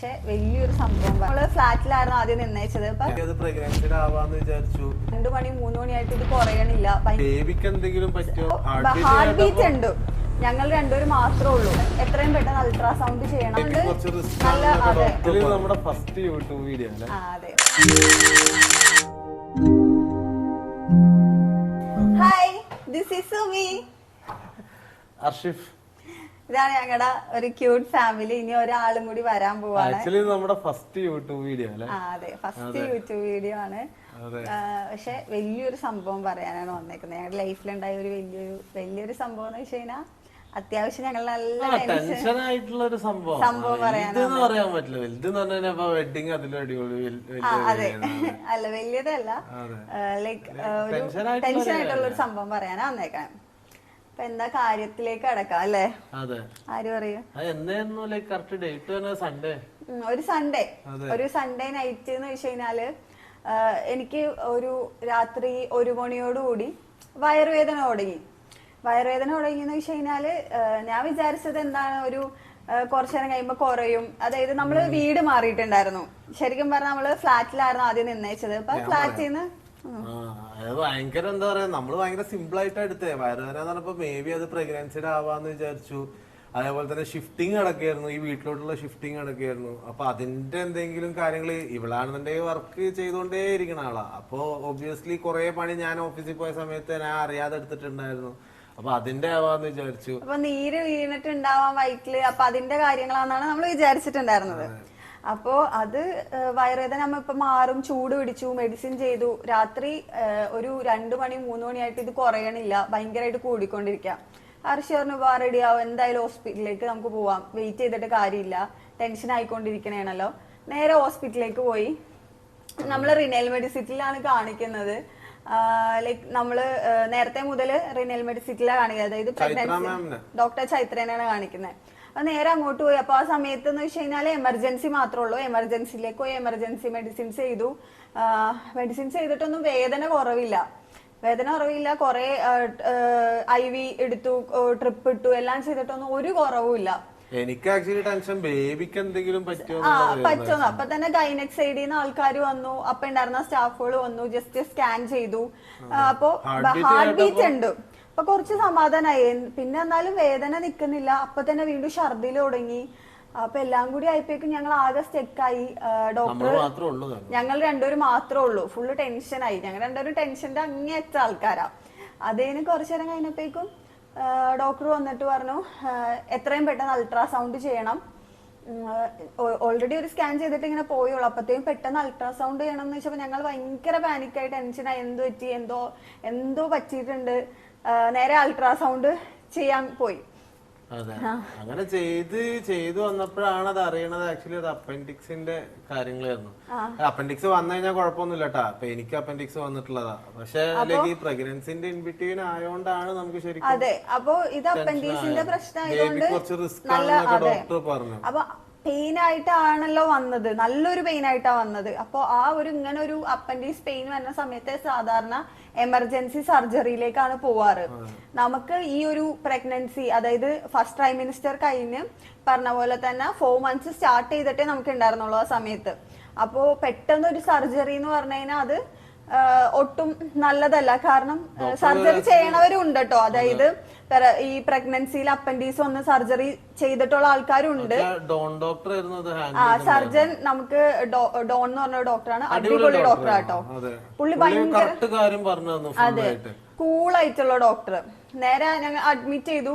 പക്ഷെ വലിയൊരു സംഭവം. നമ്മൾ ഫ്ലാറ്റിലായിരുന്നു ആദ്യം നിർണയിച്ചത് രണ്ടു മണി മൂന്ന് മണിയായിട്ട് ഇത് കുറയണില്ല. ഹാർട്ട് ബീറ്റ് ഉണ്ട്. ഞങ്ങൾ രണ്ടുപേരും മാത്രമേ ഉള്ളൂ. എത്രയും പെട്ടെന്ന് അൾട്രാസൗണ്ട് ചെയ്യണം. അതുകൊണ്ട് കുറച്ച് റിസ്ക് നല്ല അതെ. നമ്മുടെ ഫസ്റ്റ് യൂട്യൂബ് വീഡിയോ അല്ലേ? ആ, അതെ. Hi this is Sumi Arshif. ഇതാണ് ഞങ്ങളുടെ ഒരു ക്യൂട്ട് ഫാമിലി ഇനി ഒരാളും കൂടി വരാൻ പോവാണ്. ആക്ച്വലി നമ്മുടെ ഫസ്റ്റ് യൂട്യൂബ് വീഡിയോ അല്ലേ? അതെ. ഫസ്റ്റ് യൂട്യൂബ് വീഡിയോ ആണ്. പക്ഷെ വലിയൊരു സംഭവം പറയാനാണ് വന്നേക്കുന്നത് ഞങ്ങളുടെ ലൈഫിലുണ്ടായ ഒരു വലിയൊരു വലിയൊരു സംഭവം എന്ന് വെച്ച് കഴിഞ്ഞാൽ അത്യാവശ്യം ഞങ്ങൾ നല്ല ടെൻഷൻ ആയിട്ടുള്ള ഒരു സംഭവം. സംഭവം പറയാൻ പറ്റില്ല. വലുത് എന്ന് പറഞ്ഞാൽ ഇപ്പൊ വെഡിങ് അതിലും അടിപൊളി അതെ. അല്ല വലിയതല്ല. ലൈക്ക് ഒരു ടെൻഷൻ ആയിട്ടുള്ള ഒരു സംഭവം പറയാനാ വന്നേക്കാൻ എന്താ കാര്യത്തിലേക്ക് അടക്കാം അല്ലേ? അതെ. ആര് പറയൂ? കറക്റ്റ് ഡേറ്റ് സൺഡേ ഒരു സൺഡേ ഒരു സൺഡേ നൈറ്റ് എന്ന് വെച്ച് കഴിഞ്ഞാൽ എനിക്ക് ഒരു രാത്രി ഒരു മണിയോടുകൂടി വയറുവേദന തുടങ്ങി. വയറുവേദന തുടങ്ങി എന്ന് വെച്ച് കഴിഞ്ഞാൽ ഞാൻ വിചാരിച്ചത് എന്താണ് ഒരു കുറച്ചു നേരം കഴിയുമ്പോ കുറയും. അതായത് നമ്മൾ വീട് മാറിയിട്ടുണ്ടായിരുന്നു. ശരിക്കും പറഞ്ഞാൽ നമ്മൾ ഫ്ലാറ്റിലായിരുന്നു ആദ്യം നിന്നയിച്ചത് അപ്പൊ ഫ്ലാറ്റിൽ നിന്ന് അത് ഭയങ്കര എന്താ പറയാ നമ്മൾ ഭയങ്കര സിമ്പിൾ ആയിട്ട് എടുത്തേ. വയറുവേദന പറഞ്ഞപ്പോ മേ ബി അത് പ്രഗ്നൻസിഡ് ആവാന്ന് വിചാരിച്ചു. അതേപോലെ തന്നെ ഷിഫ്റ്റിംഗ് നടക്കുകയായിരുന്നു ഈ വീട്ടിലോട്ടുള്ള ഷിഫ്റ്റിംഗ് നടക്കുകയായിരുന്നു അപ്പൊ അതിന്റെ എന്തെങ്കിലും കാര്യങ്ങൾ ഇവളാണെന്നുണ്ടെങ്കിൽ വർക്ക് ചെയ്തുകൊണ്ടേ ഇരിക്കണ ആളാ. അപ്പൊ ഒബ്വിയസ്ലി കുറെ പണി ഞാൻ ഓഫീസിൽ പോയ സമയത്ത് ഞാൻ അറിയാതെ എടുത്തിട്ടുണ്ടായിരുന്നു. അപ്പൊ അതിന്റെ ആവാന്ന് വിചാരിച്ചു. അപ്പൊ നീര് വീണിട്ടുണ്ടാവാൻ വയറ്റിൽ അപ്പൊ അതിന്റെ കാര്യങ്ങളാണെന്നാണ് നമ്മൾ വിചാരിച്ചിട്ടുണ്ടായിരുന്നത്. അപ്പോ അത് വയറേദന വയറുവേദന നമ്മ ഇപ്പൊ മാറും ചൂട് പിടിച്ചു മെഡിസിൻ ചെയ്തു. രാത്രി ഒരു രണ്ടു മണി മൂന്ന് മണിയായിട്ട് ഇത് കുറയണില്ല. ഭയങ്കരമായിട്ട് കൂടിക്കൊണ്ടിരിക്കാം. ഹർഷി പറഞ്ഞു വാ റെഡി ആവും. എന്തായാലും ഹോസ്പിറ്റലിലേക്ക് നമുക്ക് പോവാം. വെയിറ്റ് ചെയ്തിട്ട് കാര്യമില്ല. ടെൻഷൻ ആയിക്കൊണ്ടിരിക്കണേണല്ലോ. നേരെ ഹോസ്പിറ്റലിലേക്ക് പോയി. നമ്മൾ റിനൽ മെഡിസിറ്റിലാണ് കാണിക്കുന്നത്. ലൈക്ക് നമ്മൾ നേരത്തെ മുതൽ റിനൽ മെഡിസിറ്റിലാണ് കാണിക്കുന്നത്. അതായത് പ്രഗ്നൻസി ഡോക്ടർ ചൈത്രേനാണ് കാണിക്കുന്നത്. നേരെ അങ്ങോട്ട് പോയി. അപ്പൊ ആ സമയത്ത് എന്ന് വെച്ച് കഴിഞ്ഞാൽ എമർജൻസി മാത്രമേ ഉള്ളൂ. എമർജൻസിയിലേക്ക് പോയി എമർജൻസി മെഡിസിൻസ് ചെയ്തു. മെഡിസിൻസ് ചെയ്തിട്ടൊന്നും വേദന കുറവില്ല. വേദന കുറവില്ല. കുറെ ഐ വി എടുത്തു ട്രിപ്പ് ഇട്ടു എല്ലാം ചെയ്തിട്ടൊന്നും ഒരു കുറവുമില്ല എനിക്ക് ആക്ച്വലി ടെൻഷൻ ബേബിക്ക് എന്തെങ്കിലും പറ്റുമോ പറ്റുന്നു അപ്പൊ തന്നെ ഗൈനക് സൈഡിൽ നിന്ന് ആൾക്കാർ വന്നു. അപ്പൊ ഉണ്ടായിരുന്ന സ്റ്റാഫുകൾ വന്നു. ജസ്റ്റ് സ്കാൻ ചെയ്തു. അപ്പോ ഹാർട്ട് ബീറ്റ് ഉണ്ട്. അപ്പൊ കുറച്ച് സമാധാനമായി പിന്നെ എന്നാലും വേദന നിൽക്കുന്നില്ല അപ്പൊ തന്നെ വീണ്ടും ഛർദിൽ തുടങ്ങി അപ്പൊ എല്ലാം കൂടി ആയപ്പോഴേക്കും ഞങ്ങൾ ആകെ സ്റ്റെക്കായി ഡോക്ടർ. ഞങ്ങൾ രണ്ടുപേരും മാത്രമേ ഉള്ളൂ. ഫുള്ള് ടെൻഷനായി ഞങ്ങൾ രണ്ടുപേരും ടെൻഷന്റെ അങ്ങേയറ്റ ആൾക്കാരാ. അതേന് കുറച്ചു നേരം കഴിഞ്ഞപ്പോഴേക്കും ഡോക്ടർ വന്നിട്ട് പറഞ്ഞു എത്രയും പെട്ടെന്ന് അൾട്രാസൗണ്ട് ചെയ്യണം. ഓൾറെഡി ഒരു സ്കാൻ ചെയ്തിട്ട് ഇങ്ങനെ പോയുള്ളൂ. അപ്പത്തേക്കും പെട്ടെന്ന് അൾട്രാസൗണ്ട് ചെയ്യണം എന്ന് വെച്ചപ്പോൾ ഞങ്ങൾ ഭയങ്കര പാനിക്കായി ടെൻഷനായി എന്ത് പറ്റി? എന്തോ എന്തോ പറ്റിയിട്ടുണ്ട്. നേരെ അൾട്രാസൗണ്ട് ചെയ്യാൻ പോയി. അങ്ങനെ ചെയ്ത് ചെയ്തു വന്നപ്പോഴാണ് അത് അറിയണത്. ആക്ച്വലി അത് അപ്പൻഡിക്സിന്റെ കാര്യങ്ങളായിരുന്നു. അപ്പൻഡിക്സ് വന്നു കഴിഞ്ഞാൽ കുഴപ്പമൊന്നുമില്ല കേട്ടാ അപ്പൊ എനിക്ക് അപ്പൻഡിക്സ് വന്നിട്ടുള്ളതാ. പക്ഷെ ഈ പ്രഗ്നൻസിന്റെ ഇൻബിറ്റ്വീൻ ആയതുകൊണ്ടാണ് നമുക്ക് ശരിക്കും അതെ. അപ്പോ ഇത് അപ്പൻഡിക്സിന്റെ പ്രശ്നമായതുകൊണ്ട് കുറച്ച് റിസ്ക് ആണെന്നൊക്കെ ഡോക്ടർ പറഞ്ഞു. പെയിൻ ആയിട്ടാണല്ലോ വന്നത്. നല്ലൊരു പെയിൻ ആയിട്ടാ വന്നത്. അപ്പൊ ആ ഒരു ഇങ്ങനെ ഒരു അപ്പൻഡീസ് പെയിൻ വരുന്ന സമയത്ത് സാധാരണ എമർജൻസി സർജറിയിലേക്കാണ് പോവാറ്. നമുക്ക് ഈ ഒരു പ്രഗ്നൻസി അതായത് ഫസ്റ്റ് പ്രൈം മിനിസ്റ്റർ കഴിഞ്ഞ് പറഞ്ഞ പോലെ തന്നെ ഫോർ മന്ത്സ് സ്റ്റാർട്ട് ചെയ്തിട്ടേ നമുക്ക് ഉണ്ടായിരുന്നുള്ളൂ ആ സമയത്ത്. അപ്പോ പെട്ടെന്ന് ഒരു സർജറി എന്ന് പറഞ്ഞു കഴിഞ്ഞാൽ അത് ഒട്ടും നല്ലതല്ല. കാരണം സർജറി ചെയ്യണവരും ഉണ്ട് കേട്ടോ അതായത് ഈ പ്രഗ്നൻസിയിൽ അപ്പൻഡീസ് വന്ന് സർജറി ചെയ്തിട്ടുള്ള ആൾക്കാരും ഉണ്ട് ഡോൺ ഡോക്ടർ ആയിരുന്നു ആ സർജൻ നമുക്ക് ഡോൺ എന്ന് പറഞ്ഞ ഡോക്ടറാണ്. അടിപൊളി ഡോക്ടർ ആട്ടോ പുള്ളി ഭയങ്കര അതെ. കൂളായിട്ടുള്ള ഡോക്ടർ. നേരെ ഞങ്ങൾ അഡ്മിറ്റ് ചെയ്തു.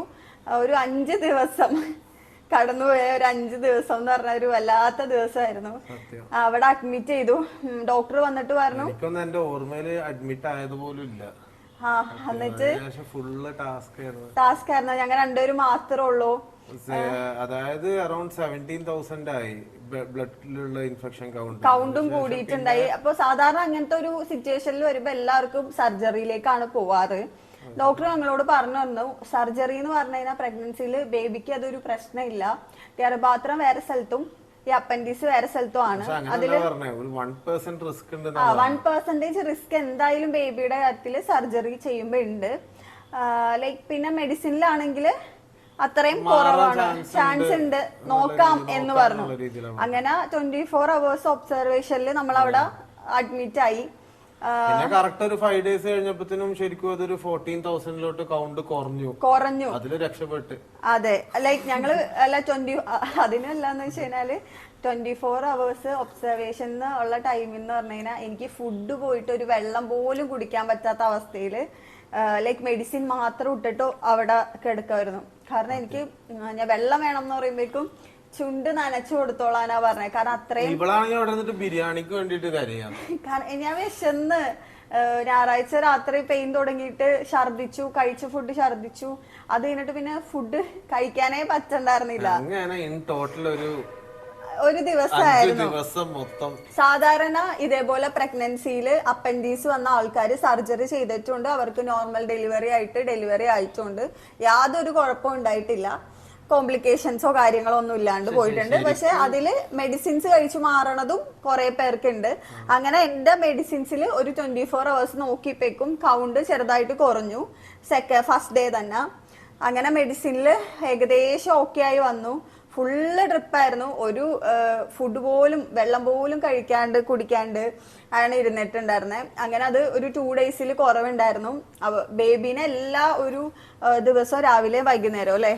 ഒരു അഞ്ച് ദിവസം. കടന്നുപോയ ഒരു അഞ്ച് ദിവസം എന്ന് പറഞ്ഞ ഒരു വല്ലാത്ത ദിവസമായിരുന്നു. അവിടെ അഡ്മിറ്റ് ചെയ്തു. ഡോക്ടർ വന്നിട്ട് പറഞ്ഞു. എനിക്കൊന്നും എന്റെ ഓർമ്മയിൽ അഡ്മിറ്റ് ആയതുപോലും ഇല്ല. എന്നിട്ട്? ഫുള്ള് ടാസ്ക് ആയിരുന്നു. ടാസ്ക് ആയിരുന്നു. ഞങ്ങൾ രണ്ടുപേരും മാത്രമേ ഉള്ളൂ. അതായത് അറൌണ്ട് സെവന്റീൻ തൗസൻഡ് ആയി. ബ്ലഡിലുള്ള ഇൻഫെക്ഷൻ കൗണ്ട് കൗണ്ടും കൂടിയിട്ടുണ്ടായി അപ്പൊ സാധാരണ അങ്ങനത്തെ ഒരു സിറ്റുവേഷനിൽ വരുമ്പോ എല്ലാവർക്കും സർജറിയിലേക്കാണ് പോവാറ്. ഡോക്ടർ ഞങ്ങളോട് പറഞ്ഞു തന്നു. സർജറി എന്ന് പറഞ്ഞു കഴിഞ്ഞാൽ പ്രഗ്നൻസിയിൽ ബേബിക്ക് അതൊരു പ്രശ്നമില്ല. ഗർഭാത്രം വേറെ സ്ഥലത്തും ഈ അപ്പൻഡിസ് വേറെ സ്ഥലത്തും ആണ്. അതിൽ വൺ പെർസെന്റേജ് റിസ്ക് എന്തായാലും ബേബിയുടെ കാര്യത്തിൽ സർജറി ചെയ്യുമ്പോ ഉണ്ട് ലൈക്ക് പിന്നെ മെഡിസിനിലാണെങ്കിൽ അത്രയും കുറവാണ്. ചാൻസ് ഉണ്ട്. നോക്കാം എന്ന് പറഞ്ഞു. അങ്ങനെ ട്വന്റി ഫോർ അവേഴ്സ് ഒബ്സർവേഷനിൽ നമ്മൾ അവിടെ അഡ്മിറ്റ് ആയി. പിന്നെ കറക്റ്റ് ഒരു ഫൈവ് ഡേയ്സ് കഴിഞ്ഞപ്പോഴത്തേനും ശരിക്കും അതൊരു ഫോർട്ടീൻ തൗസൻഡിലോട്ട് കൗണ്ട് കുറഞ്ഞു. കുറഞ്ഞു. അതിൽ രക്ഷപ്പെട്ട്. അതെ. ലൈക്ക് ഞങ്ങൾ അല്ല ട്വന്റി അതിനല്ലാന്ന് വെച്ച് കഴിഞ്ഞാൽ ട്വന്റി ഫോർ അവേഴ്സ് ഒബ്സർവേഷൻ ഉള്ള ടൈമിൽ എന്ന് പറഞ്ഞു കഴിഞ്ഞാൽ എനിക്ക് ഫുഡ് പോയിട്ട് ഒരു വെള്ളം പോലും കുടിക്കാൻ പറ്റാത്ത അവസ്ഥയിൽ ലൈക്ക് മെഡിസിൻ മാത്രം ഇട്ടിട്ട് അവിടെ കിടക്കുമായിരുന്നു കാരണം എനിക്ക് ഞാൻ വെള്ളം വേണം എന്ന് പറയുമ്പോഴേക്കും ചുണ്ട് നനച്ചു കൊടുത്തോളാനാ പറഞ്ഞത് കാരണം അത്രയും ഇവളാണെങ്കിൽ അവിടെ നിന്നിട്ട് ബിരിയാണിക്ക് വേണ്ടിട്ട് കരയാം. കാരണം ഞാൻ വിശന്ന് ഞായറാഴ്ച രാത്രി പെയിൻ തുടങ്ങിയിട്ട് ഛർദിച്ചു കഴിച്ച ഫുഡ് ഛർദിച്ചു അത് കഴിഞ്ഞിട്ട് പിന്നെ ഫുഡ് കഴിക്കാനേ പറ്റണ്ടായിരുന്നില്ല. അങ്ങനെ ഇൻ ടോട്ടൽ ഒരു ഒരു ദിവസമായിരുന്നു. ദിവസം മൊത്തം. സാധാരണ ഇതേപോലെ പ്രഗ്നൻസിയിൽ അപ്പൻഡീസ് വന്ന ആൾക്കാർ സർജറി ചെയ്തിട്ടുണ്ട്. അവർക്ക് നോർമൽ ഡെലിവറി ആയിട്ട് ഡെലിവറി ആയിട്ടുണ്ട്. യാതൊരു കുഴപ്പവും ഉണ്ടായിട്ടില്ല. കോംപ്ലിക്കേഷൻസോ കാര്യങ്ങളോ ഒന്നും ഇല്ലാണ്ട് പോയിട്ടുണ്ട്. പക്ഷെ അതിൽ മെഡിസിൻസ് കഴിച്ചു മാറണതും കുറെ പേർക്കുണ്ട്. അങ്ങനെ എന്റെ മെഡിസിൻസിൽ ഒരു ട്വന്റി ഫോർ അവേഴ്സ് നോക്കിയപ്പോഴേക്കും കൗണ്ട് ചെറുതായിട്ട് കുറഞ്ഞു. സെക്ക ഫസ്റ്റ് ഡേ തന്നെ. അങ്ങനെ മെഡിസിനിൽ ഏകദേശം ഓക്കെ ആയി വന്നു. ഫുള്ള് ഡ്രിപ്പായിരുന്നു ഒരു ഫുഡ് പോലും വെള്ളം പോലും കഴിക്കാണ്ട് കുടിക്കാണ്ട് ആണ് ഇരുന്നിട്ടുണ്ടായിരുന്നത് അങ്ങനെ അത് ഒരു ടു ഡേയ്സിൽ കുറവുണ്ടായിരുന്നു. ബേബീനെ എല്ലാ ഒരു ദിവസവും രാവിലെ വൈകുന്നേരം അല്ലേ?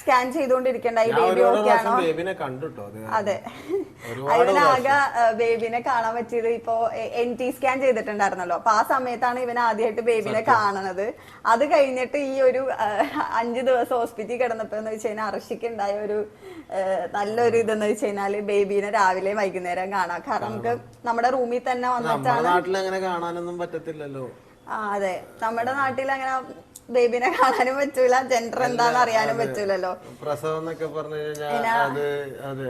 സ്കാൻ ചെയ്തുകൊണ്ടിരിക്കണ്ടായി ഈ ബേബി ഓക്കെ ആണോ? ബേബിനെ കണ്ടിട്ടോ അതെ. അതിനാകെ ബേബിനെ കാണാൻ പറ്റിയത് ഇപ്പോ എൻ ടി സ്കാൻ ചെയ്തിട്ടുണ്ടായിരുന്നല്ലോ. അപ്പൊ ആ സമയത്താണ് ഇവൻ ആദ്യമായിട്ട് ബേബിനെ കാണണത് അത് കഴിഞ്ഞിട്ട് ഈ ഒരു അഞ്ചു ദിവസം ഹോസ്പിറ്റലിൽ കിടന്നപ്പോ എന്ന് വെച്ച് കഴിഞ്ഞാൽ അർഷിക്ക് ഉണ്ടായ ഒരു നല്ലൊരു ഇതെന്ന് വെച്ച് കഴിഞ്ഞാൽ ബേബിനെ രാവിലെ വൈകുന്നേരം കാണാം. കാരണം നമുക്ക് നമ്മുടെ റൂമിൽ തന്നെ വന്നിട്ടാണ് നാട്ടിൽ അങ്ങനെ കാണാനൊന്നും പറ്റത്തില്ലല്ലോ. ആ അതെ. നമ്മുടെ നാട്ടിൽ അങ്ങനെ ബേബിനെ കാണാനും പറ്റൂല. ജെൻഡർ എന്താന്ന് അറിയാനും പറ്റൂലല്ലോ. പ്രസവം എന്നൊക്കെ പറഞ്ഞു കഴിഞ്ഞാൽ അത്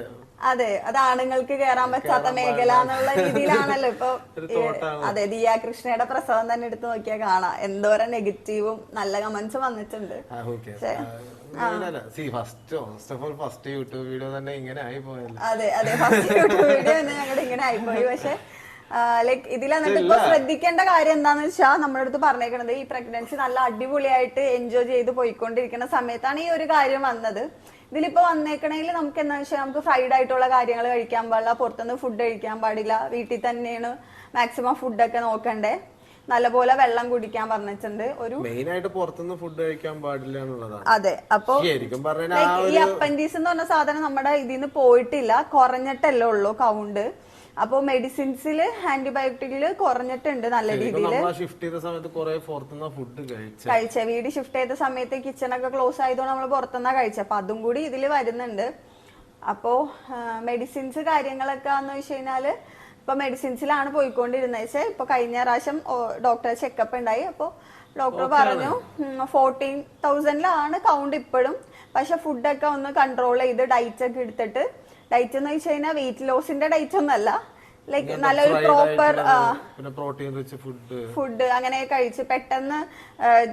അതെ. ആണുങ്ങൾക്ക് കയറാൻ പറ്റാത്ത മേഖല എന്നുള്ള രീതിയിലാണല്ലോ. ഇപ്പൊ. അതെ ദിയ കൃഷ്ണയുടെ പ്രസവം തന്നെ എടുത്തു നോക്കിയാൽ കാണാം. എന്തോരം നെഗറ്റീവും നല്ല കമന്റ്സ് വന്നിട്ടുണ്ട്. ഫസ്റ്റ് യൂട്യൂബ് വീഡിയോ തന്നെ ഇങ്ങനെ ആയി പോയല്ലോ. അതെ അതെ ഫസ്റ്റ് യൂട്യൂബ് വീഡിയോ തന്നെ ഞങ്ങളുടെ ഇങ്ങനെ ആയിപ്പോയി പക്ഷെ ലൈക്ക് ഇതിൽ എന്നിട്ട് ഇപ്പൊ ശ്രദ്ധിക്കേണ്ട കാര്യം എന്താന്ന് വെച്ചാൽ നമ്മുടെ അടുത്ത് പറഞ്ഞേക്കണത് ഈ പ്രഗ്നൻസി നല്ല അടിപൊളിയായിട്ട് എൻജോയ് ചെയ്ത് പോയിക്കൊണ്ടിരിക്കുന്ന സമയത്താണ് ഈ ഒരു കാര്യം വന്നത്. ഇതിലിപ്പോ വന്നേക്കണെങ്കിൽ നമുക്ക് എന്താ വെച്ചാൽ നമുക്ക് ഫ്രൈഡ് ആയിട്ടുള്ള കാര്യങ്ങൾ കഴിക്കാൻ പാടില്ല പുറത്തുനിന്ന് ഫുഡ് കഴിക്കാൻ പാടില്ല വീട്ടിൽ തന്നെയാണ് മാക്സിമം ഫുഡൊക്കെ നോക്കണ്ടേ. നല്ലപോലെ വെള്ളം കുടിക്കാൻ പറഞ്ഞിട്ടുണ്ട്. ഒരു മെയിൻ ആയിട്ട് പുറത്തുനിന്ന് ഫുഡ് കഴിക്കാൻ പാടില്ല എന്നുള്ളതാണ്. അതെ അപ്പൊ ശരിക്കും ഈ അപ്പൻഡീസ് എന്ന് പറഞ്ഞ സാധനം നമ്മുടെ ഇതിൽ നിന്ന് പോയിട്ടില്ല. കുറഞ്ഞിട്ടല്ലേ ഉള്ളൂ കൗണ്ട് അപ്പൊ മെഡിസിൻസിൽ ആന്റിബയോട്ടിക്കിൽ കുറഞ്ഞിട്ടുണ്ട് നല്ല രീതിയിൽ ഷിഫ്റ്റ് ചെയ്ത സമയത്ത് കുറെ പുറത്തുനിന്ന് ഫുഡ് കഴിച്ച. കഴിച്ച. വീട് ഷിഫ്റ്റ് ചെയ്ത സമയത്ത് കിച്ചണൊക്കെ ക്ലോസ് ആയതുകൊണ്ട് നമ്മൾ പുറത്തുനിന്നാ കഴിച്ചത് അപ്പൊ അതും കൂടി ഇതിൽ വരുന്നുണ്ട്. അപ്പോ മെഡിസിൻസ് കാര്യങ്ങളൊക്കെ എന്ന് വെച്ച് കഴിഞ്ഞാൽ ഇപ്പൊ മെഡിസിൻസിലാണ് പോയിക്കൊണ്ടിരുന്നത്. വെച്ചാൽ ഇപ്പൊ കഴിഞ്ഞ പ്രാവശ്യം ഡോക്ടറെ ചെക്കപ്പ് ഉണ്ടായി. അപ്പൊ ഡോക്ടർ പറഞ്ഞു ഫോർട്ടീൻ തൗസൻഡിലാണ് കൗണ്ട് ഇപ്പോഴും. പക്ഷെ ഫുഡൊക്കെ ഒന്ന് കൺട്രോൾ ചെയ്ത് ഡയറ്റ് ഒക്കെ എടുത്തിട്ട്. ഡയറ്റ് എന്ന് വെച്ച് കഴിഞ്ഞാൽ വെയിറ്റ് ലോസിന്റെ ഡയറ്റ് ഒന്നല്ല ലൈക്ക് നല്ലൊരു പ്രോപ്പർ പിന്നെ പ്രോട്ടീൻ റിച്ച് ഫുഡ് ഫുഡ് അങ്ങനെ കഴിച്ച് പെട്ടെന്ന്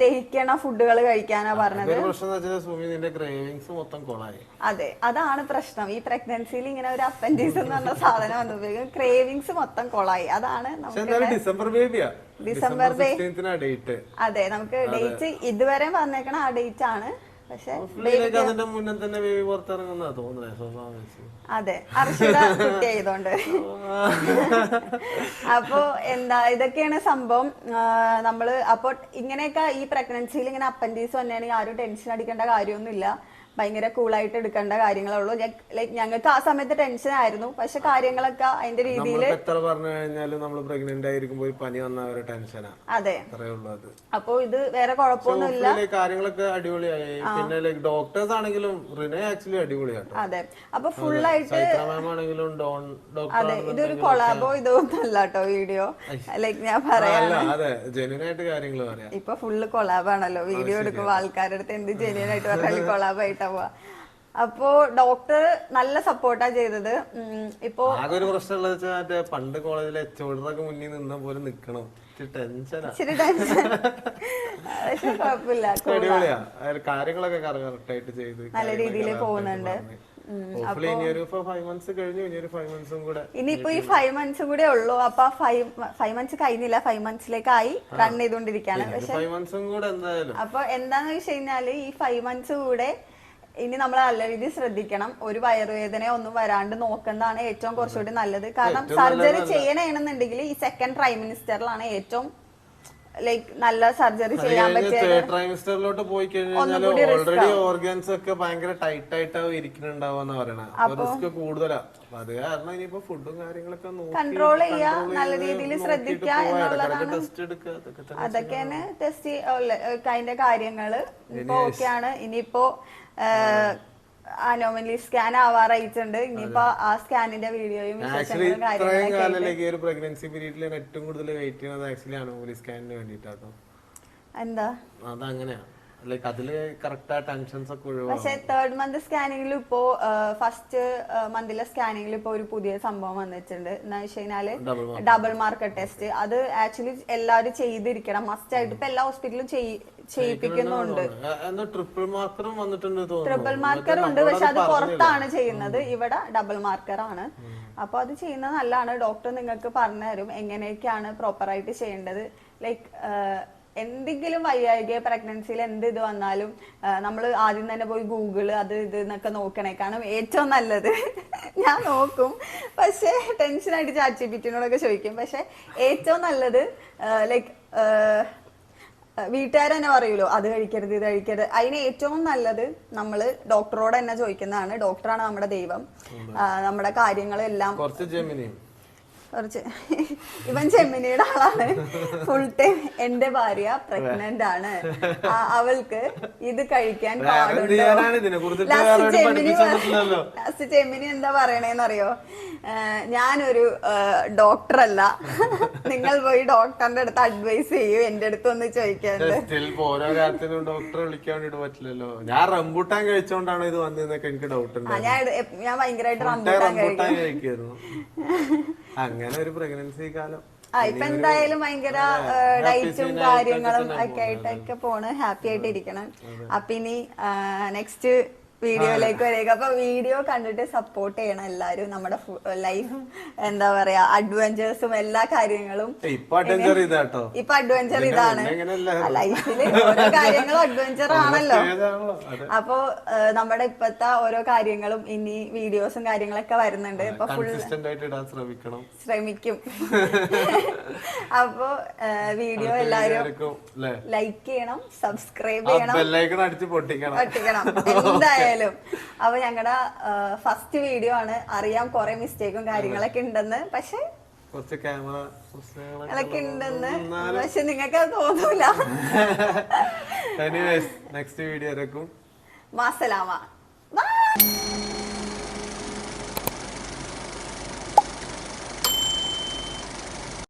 ദഹിക്കണ ഫുഡുകൾ കഴിക്കാനാ പറഞ്ഞത്. അതെ അതാണ് പ്രശ്നം. ഈ പ്രഗ്നൻസിയിൽ ഇങ്ങനെ ഒരു അപ്പൻഡീസ് എന്ന് പറഞ്ഞ സാധനം വന്നപ്പോഴേക്കും ക്രേവിങ്സ് മൊത്തം കൊളായി. അതാണ് ഡിസംബർ ബേബിയാ ഡിസംബർ അതെ നമുക്ക് ഡേറ്റ് ഇതുവരെ വന്നേക്കണ ആ ഡേറ്റ് ആണ്. പക്ഷെ അതെ അർഷിത കുട്ടി ആയതുകൊണ്ട്. അപ്പോ എന്താ ഇതൊക്കെയാണ് സംഭവം. നമ്മൾ അപ്പൊ ഇങ്ങനെയൊക്കെ ഈ പ്രഗ്നൻസിയിൽ ഇങ്ങനെ അപ്പൻഡീസ് വന്നെയാണെങ്കിൽ ആരും ടെൻഷൻ അടിക്കേണ്ട കാര്യമൊന്നുമില്ല. ഭയങ്കര കൂളായിട്ട് എടുക്കേണ്ട കാര്യങ്ങളേ ഉള്ളൂ ലൈക്ക് ഞങ്ങൾക്ക് ആ സമയത്ത് ടെൻഷൻ ആയിരുന്നു. പക്ഷെ കാര്യങ്ങളൊക്കെ അതിന്റെ രീതിയിൽ എത്ര പറഞ്ഞു കഴിഞ്ഞാലും നമ്മൾ പ്രഗ്നന്റ് ആയിരിക്കുമ്പോൾ പനി വന്ന ഒരു ടെൻഷനാ അതെ. അപ്പൊ ഇത് വേറെ കുഴപ്പമൊന്നുമില്ല. കാര്യങ്ങളൊക്കെ അടിപൊളിയായി. പിന്നെ ലൈക് ഡോക്ടേഴ്സ് ആണെങ്കിലും റിനെ ആക്ച്വലി അടിപൊളിയാണ് അതെ. അപ്പൊ ഫുൾ ആയിട്ട് അതെ. ഇതൊരു കൊളാബോ ഇതൊന്നല്ല കേട്ടോ വീഡിയോ ലൈക്ക് ഞാൻ പറയാം. ഇപ്പൊ ഫുള്ള് കൊളാബാണല്ലോ വീഡിയോ എടുക്കുമ്പോ ആൾക്കാരുടെ അടുത്ത് എന്ത് ജെന്യൻ ആയിട്ട് പറഞ്ഞാലും കൊളാബായിട്ടാ പോവാ അപ്പോ ഡോക്ടർ നല്ല സപ്പോർട്ടാ ചെയ്തത്. ഇപ്പോ ആകെ ഒരു പ്രശ്നമുള്ളത് വെച്ചാൽ പണ്ട് കോളേജിലെ എച്ചോടൊക്കെ മുന്നിൽ നിന്ന പോലെ നിക്കണം. ടെൻഷനാ. ഇച്ചിരി ടെൻഷൻ. പക്ഷെ കുഴപ്പമില്ല കാര്യങ്ങളൊക്കെ കറക്റ്റ് ആയിട്ട് ചെയ്ത് നല്ല രീതിയിൽ പോകുന്നുണ്ട്. ഇനിയിപ്പോ ഈ ഫൈവ് മന്ത്സും കൂടെ ഉള്ളു. അപ്പൊ ഫൈവ് ഫൈവ് മന്ത്സ് കഴിഞ്ഞില്ല ഫൈവ് മന്ത്സിലേക്കായി റൺ ചെയ്തോണ്ടിരിക്കാണ്. പക്ഷെ അപ്പൊ എന്താന്ന് വെച്ച് കഴിഞ്ഞാൽ ഈ ഫൈവ് മന്ത്സ് കൂടെ ഇനി നമ്മൾ നല്ല രീതിയിൽ ശ്രദ്ധിക്കണം. ഒരു വയറുവേദന ഒന്നും വരാണ്ട് നോക്കുന്നതാണ് ഏറ്റവും കുറച്ചുകൂടി നല്ലത്. കാരണം സർജറി ചെയ്യണമെന്നുണ്ടെങ്കിൽ ഈ സെക്കൻഡ് പ്രൈം മിനിസ്റ്ററിലാണ് ഏറ്റവും ലൈക്ക് നല്ല സർജറി ചെയ്യാൻ പറ്റിയോട്ട് പോയി കഴിഞ്ഞാൽ ഓൾറെഡി ഓർഗൻസ് ഒക്കെ ഭയങ്കര ടൈറ്റ് ആയിട്ടാവും ഇരിക്കുന്നുണ്ടാവുന്ന പറയണ. റിസ്ക് കൂടുതലാ. അത് കാരണം ഇനിയിപ്പോ ഫുഡും കാര്യങ്ങളൊക്കെ കൺട്രോൾ ചെയ്യാ. നല്ല രീതിയിൽ ശ്രദ്ധിക്കുക എന്നുള്ളതാണ് അതൊക്കെയാണ് ടെസ്റ്റ് അതിന്റെ കാര്യങ്ങൾ ഇപ്പൊ ഓക്കെയാണ്. ഇനിയിപ്പോ അനോമലി സ്കാൻ ആവാറായിട്ടുണ്ട്. ഇനിയിപ്പോ ആ സ്കാനിന്റെ വീഡിയോയും ആക്ച്വലി ഇത്രയും കാലത്തേക്ക് ഒരു പ്രഗ്നൻസി പീരീഡിൽ ഏറ്റവും കൂടുതൽ വെയിറ്റ് ചെയ്യുന്നത് ആക്ച്വലി ആണ് സ്കാനിന് വേണ്ടിയിട്ടാട്ടോ. എന്താ? അതങ്ങനെയാ. ലൈക്ക് അതിൽ കറക്റ്റ് ആ ടെൻഷൻസ് ഒക്കെ ഒഴിവാകും പക്ഷെ തേർഡ് മന്ത് സ്കാനിങ്ങിൽ ഇപ്പോ ഫസ്റ്റ് മന്തിലെ സ്കാനിങ്ങിൽ ഇപ്പോ ഒരു പുതിയ സംഭവം വന്നിട്ടുണ്ട്. എന്ന് വെച്ച് കഴിഞ്ഞാൽ ഡബിൾ മാർക്ക് ടെസ്റ്റ് അത് ആക്ച്വലി എല്ലാവരും ചെയ്തിരിക്കണം. മസ്റ്റ് ആയിട്ട് ഇപ്പൊ എല്ലാ ഹോസ്പിറ്റലും ചെയ്യിപ്പിക്കുന്നുണ്ട്. ട്രിപ്പിൾ മാർക്കറും വന്നിട്ടുണ്ട് ട്രിപ്പിൾ മാർക്കർ ഉണ്ട്. പക്ഷെ അത് പുറത്താണ് ചെയ്യുന്നത്. ഇവിടെ ഡബിൾ മാർക്കർ ആണ്. അപ്പൊ അത് ചെയ്യുന്നത് നല്ലതാണ്. ഡോക്ടർ നിങ്ങൾക്ക് പറഞ്ഞു തരും എങ്ങനെയൊക്കെയാണ് പ്രോപ്പറായിട്ട് ചെയ്യേണ്ടത്. ലൈക്ക് എന്തെങ്കിലും വയ്യായിക പ്രഗ്നൻസിയിൽ എന്ത് ഇത് വന്നാലും നമ്മൾ ആദ്യം തന്നെ പോയി ഗൂഗിൾ അത് ഇത് എന്നൊക്കെ നോക്കണേ. കാരണം ഏറ്റവും നല്ലത് ഞാൻ നോക്കും. പക്ഷേ ടെൻഷനായിട്ട് ചാറ്റ് ജിപിറ്റിനോടൊക്കെ ചോദിക്കും. പക്ഷെ ഏറ്റവും നല്ലത് ലൈക്ക് വീട്ടുകാർ തന്നെ പറയൂലോ അത് കഴിക്കരുത് ഇത് കഴിക്കരുത്. അതിന് ഏറ്റവും നല്ലത് നമ്മൾ ഡോക്ടറോട് തന്നെ ചോദിക്കുന്നതാണ്. ഡോക്ടറാണ് നമ്മുടെ ദൈവം. നമ്മുടെ കാര്യങ്ങളെല്ലാം കുറച്ച് ജെമിനിയും കുറച്ച്. ഇവൻ ചെമ്മിനിയുടെ ആളാണ്. ഫുൾ ടൈം എന്റെ ഭാര്യ പ്രഗ്നന്റ് ആണ്. അവൾക്ക് ഇത് കഴിക്കാൻ ലാസ്റ്റ് ചെമ്മിനി എന്താ പറയണേന്നറിയോ? അറിയോ ഞാനൊരു ഡോക്ടർ അല്ല. നിങ്ങൾ പോയി ഡോക്ടറിന്റെ അടുത്ത് അഡ്വൈസ് ചെയ്യൂ. എന്റെ അടുത്ത് ഒന്ന് ചോദിക്കാറുണ്ട് ഓരോ കാര്യത്തിനും ഡോക്ടറെ വിളിക്കാൻ പറ്റില്ലല്ലോ. ഞാൻ റംബൂട്ടാൻ കഴിച്ചോണ്ടാണ് ഇത് വന്നതെന്നൊക്കെ എനിക്ക് ഡൗട്ട് ഉണ്ട്. ഞാൻ ഭയങ്കരമായിട്ട് റംബൂട്ടാൻ റംബൂട്ടാൻ കഴിക്കും. കഴിക്കായിരുന്നു അങ്ങനെ ഒരു പ്രഗ്നൻസി കാലം. ആ ഇപ്പൊ എന്തായാലും ഭയങ്കര ഡയറ്റും കാര്യങ്ങളും ഒക്കെ ആയിട്ടൊക്കെ പോണ് ഹാപ്പി ആയിട്ട് ഇരിക്കണം അപ്പൊ ഇനി നെക്സ്റ്റ് വീഡിയോയിലേക്ക് വരിക അപ്പൊ വീഡിയോ കണ്ടിട്ട് സപ്പോർട്ട് ചെയ്യണം എല്ലാരും. നമ്മുടെ ലൈഫ് എന്താ പറയാ അഡ്വഞ്ചേഴ്സും എല്ലാ കാര്യങ്ങളും. ഇപ്പൊ അഡ്വഞ്ചർ ഇതാട്ടോ. ഇപ്പൊ അഡ്വഞ്ചർ ഇതാണ്. ലൈഫിൽ ഓരോ കാര്യങ്ങളും അഡ്വഞ്ചർ ആണല്ലോ. അപ്പൊ നമ്മുടെ ഇപ്പത്തെ ഓരോ കാര്യങ്ങളും ഇനി വീഡിയോസും കാര്യങ്ങളൊക്കെ വരുന്നുണ്ട്. ഇപ്പൊ ഫുൾ ശ്രമിക്കണം. ശ്രമിക്കും. അപ്പോ വീഡിയോ എല്ലാരും ലൈക്ക് ചെയ്യണം സബ്സ്ക്രൈബ് ചെയ്യണം. പൊട്ടിക്കണം. പറ്റിക്കണം എന്തായാലും. അപ്പൊ ഞങ്ങളുടെ ഫസ്റ്റ് വീഡിയോ ആണ്. അറിയാം കുറെ മിസ്റ്റേക്കും കാര്യങ്ങളൊക്കെ ഉണ്ടെന്ന്. പക്ഷെ കുറച്ച് ക്യാമറ പ്രശ്നങ്ങളൊക്കെ ഉണ്ടെന്ന്. പക്ഷെ നിങ്ങൾക്ക് അത് തോന്നൂല നെക്സ്റ്റ് വീഡിയോ മാസലാമ.